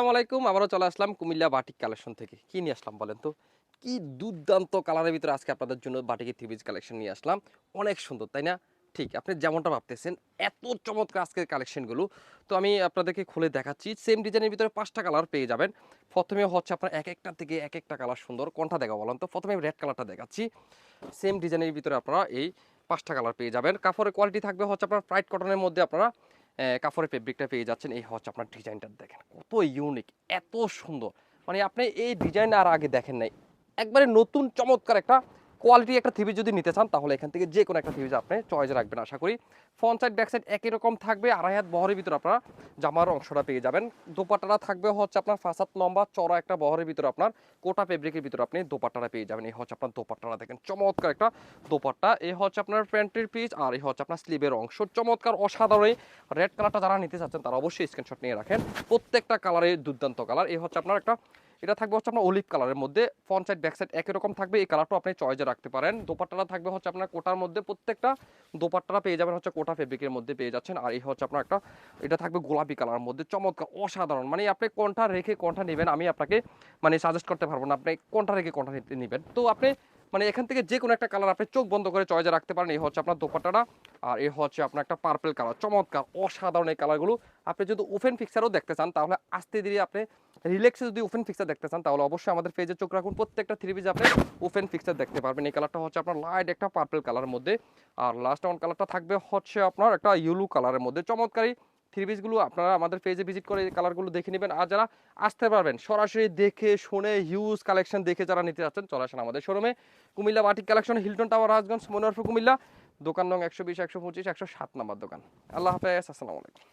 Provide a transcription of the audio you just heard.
আসসালামু আলাইকুম আবারও চলে আসলাম কুমিল্লা বাটিক কালেকশন থেকে। কি নিয়ে আসলাম বলেন তো? কি দুর্দান্ত কালারের ভিতরে আজকে আপনাদের জন্য বাটিকের থ্রি পিস কালেকশন নিয়ে আসলাম। অনেক সুন্দর, তাই না? ঠিক, আপনি যেমনটা ভাবতেছেন, এত চমৎকার আজকের কালেকশনগুলো। তো আমি আপনাদেরকে খুলে দেখাচ্ছি সেম ডিজাইনের ভিতরে পাঁচটা কালার পেয়ে যাবেন। প্রথমে হচ্ছে আপনার এক একটা থেকে এক একটা কালার সুন্দর কোনটা দেখা বলেন তো? প্রথমে রেড কালারটা দেখাচ্ছি। সেম ডিজাইনের ভিতরে আপনারা এই পাঁচটা কালার পেয়ে যাবেন। কাপড়ের কোয়ালিটি থাকবে হচ্ছে আপনার ফ্রাইট কটনের মধ্যে আপনারা কাপড়ের ফেব্রিকটা পেয়ে যাচ্ছেন। এই হচ্ছে আপনার ডিজাইনটা দেখেন কত ইউনিক এত সুন্দর। মানে আপনি এই ডিজাইন আর আগে দেখেন নাই। একবারে নতুন, চমৎকার একটা কোয়ালিটি একটা থিবি যদি নিতে চান, তাহলে এখান থেকে যে কোনো একটা থিবি আপনি চয়েস রাখবেন, আশা করি। ফ্রন্ট সাইড ব্যাক সাইড একই রকম থাকবে, আড়াই হাত বহরের ভিতরে আপনারা জামার অংশটা পেয়ে যাবেন। দোপাট্টাটা থাকবে হচ্ছে আপনার ফাঁসাত লম্বা চড়া একটা বহরের ভিতরে আপনার, কোটা ফেব্রিকের ভিতরে আপনি দোপাট্টাটা পেয়ে যাবেন। এই হচ্ছে আপনার দোপাট্টাটা, দেখেন চমৎকার একটা দোপাট্টা। এই হচ্ছে আপনার প্যান্টের পিস আর এই হচ্ছে আপনার স্লিভের অংশ। চমৎকার, অসাধারণ রেড কালারটা যারা নিতে চাচ্ছেন, তারা অবশ্যই স্ক্রিনশট নিয়ে রাখেন। প্রত্যেকটা কালারের দুর্দান্ত কালার এই হচ্ছে আপনার একটা এটা থাকবে হচ্ছে আপনার অলিভ কালারের মধ্যে। ফ্রন্ট সাইড ব্যাক সাইড একই রকম থাকবে। এই কালারটা আপনি চয়েজে রাখতে পারেন। দোপাট্টাটা থাকবে হচ্ছে আপনার কোটার মধ্যে। প্রত্যেকটা দোপাট্টাটা পেয়ে যাবেন হচ্ছে কোটা ফেব্রিকের মধ্যে পেয়ে যাচ্ছেন। আর এই হচ্ছে আপনার একটা, এটা থাকবে গোলাপি কালারের মধ্যে। চমৎকার, অসাধারণ। মানে আপনি কোনটা রেখে কোনটা নেবেন, আমি আপনাকে মানে সাজেস্ট করতে পারব না। আপনি কোনটা রেখে কোনটা নেবেন। তো আপনি মানে এখান থেকে যে কোনো একটা কালার আপনি চোখ বন্ধ করে চয়েসে রাখতে পারেন। এই হচ্ছে আপনার দোপাট্টাটা আর এই হচ্ছে আপনার একটা পার্পল কালার চমৎকার, অসাধারণ এই কালারগুলো আপনি যদি ওপেন ফিক্সারও দেখতে চান, তাহলে আস্তে ধীরে আপনি রিল্যাক্সে যদি ওপেন ফিক্সার দেখতে চান, তাহলে অবশ্যই আমাদের পেজে চোখ রাখুন। প্রত্যেকটা থ্রি পিস আপনি ওপেন ফিক্সার দেখতে পারবেন। এই কালারটা হচ্ছে আপনার লাইট একটা পার্পল কালারের মধ্যে। আর লাস্ট ওয়ান কালারটা থাকবে হচ্ছে আপনার একটা ইয়েলো কালারের মধ্যে। চমৎকারী থ্রি পিসগুলো আপনারা আমাদের পেজে ভিজিট করে এই কালারগুলো দেখে নেবেন। আর যারা আসতে পারবেন, সরাসরি দেখে শুনে হিউজ কালেকশন দেখে যারা নিতে যাচ্ছেন, চলে আসেন আমাদের শোরুমে Comilla batik collection Hilton tower Rajganj মনোরফ Comilla. দোকান নং একশো বিশ, একশো পঁচিশ, একশো সাত নম্বর দোকান। আল্লাহ হাফেজ, আসসালামু আলাইকুম।